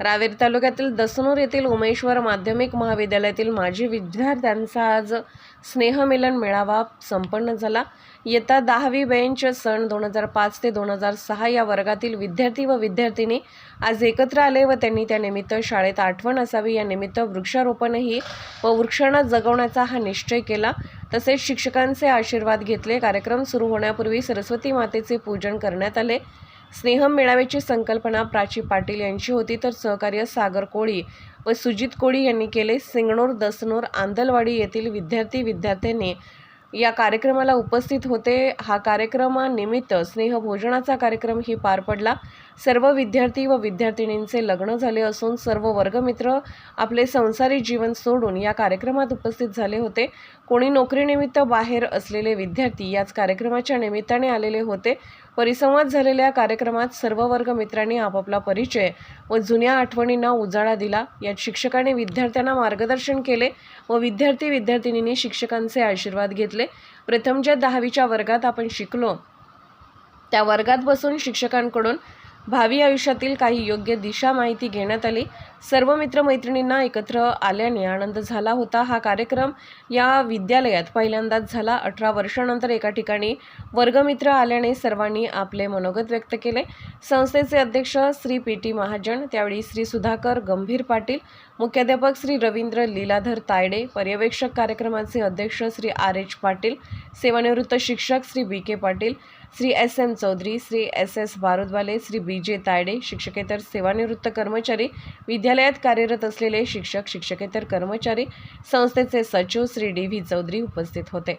रावेर तालुक्यातील दसनूर येथील उमेश्वर माध्यमिक महाविद्यालयातील माजी विद्यार्थ्यांचा आज स्नेहमिलन मेळावा संपन्न झाला. येत्या दहावी बेंच सन दोन हजार पाच ते दोन हजार सहा या वर्गातील विद्यार्थी व विद्यार्थिनी आज एकत्र आले व त्यांनी त्यानिमित्त शाळेत आठवण असावी या निमित्त वृक्षारोपणही व वृक्षांना जगवण्याचा हा निश्चय केला. तसेच शिक्षकांचे आशीर्वाद घेतले. कार्यक्रम सुरू होण्यापूर्वी सरस्वती मातेचे पूजन करण्यात आले. स्नेह मेळाव्याची संकल्पना प्राची पाटील यांची होती तर सहकार्य सागर कोळी व सुजित कोळी यांनी केले. सिंगणूर दसनूर आंदलवाडी येथील विद्यार्थी विद्यार्थ्यांनी या कार्यक्रमाला उपस्थित होते. हा कार्यक्रमानिमित्त स्नेहभोजनाचा कार्यक्रम ही पार पडला. सर्व विद्यार्थी व विद्यार्थिनींचे लग्न झाले असून सर्व वर्गमित्र आपले संसारी जीवन सोडून या कार्यक्रमात उपस्थित झाले होते. कोणी नोकरीनिमित्त बाहेर असलेले विद्यार्थी याच कार्यक्रमाच्या निमित्ताने आलेले होते. परिसंवाद झालेल्या कार्यक्रमात सर्व वर्ग मित्रांनी आपापला परिचय व जुन्या आठवणींना उजाळा दिला. यात शिक्षकांनी विद्यार्थ्यांना मार्गदर्शन केले व विद्यार्थी विद्यार्थिनींनी शिक्षकांचे आशीर्वाद घेतले. प्रथम ज्या दहावीच्या वर्गात आपण शिकलो त्या वर्गात बसून शिक्षकांकडून भावी आयुष्यातील काही योग्य दिशा माहिती घेण्यात आली. सर्व मित्रमैत्रिणींना एकत्र आल्याने आनंद झाला होता. हा कार्यक्रम या विद्यालयात पहिल्यांदाच झाला. अठरा वर्षानंतर एका ठिकाणी वर्गमित्र आल्याने सर्वांनी आपले मनोगत व्यक्त केले. संस्थेचे अध्यक्ष श्री पी टी महाजन त्यावेळी श्री सुधाकर गंभीर पाटील मुख्याध्यापक श्री रवींद्र लीलाधर तायडे पर्यवेक्षक कार्यक्रमाचे अध्यक्ष श्री आर एच पाटील सेवानिवृत्त शिक्षक Shri B K Patil Shri S M Chaudhari Shri S S Bharadwale Shri B J Tayde शिक्षकेतर सेवानिवृत्त कर्मचारी विद्यालयात कार्यरत असलेले शिक्षक शिक्षकेतर कर्मचारी संस्थेचे सचिव श्री डी व्ही चौधरी उपस्थित होते.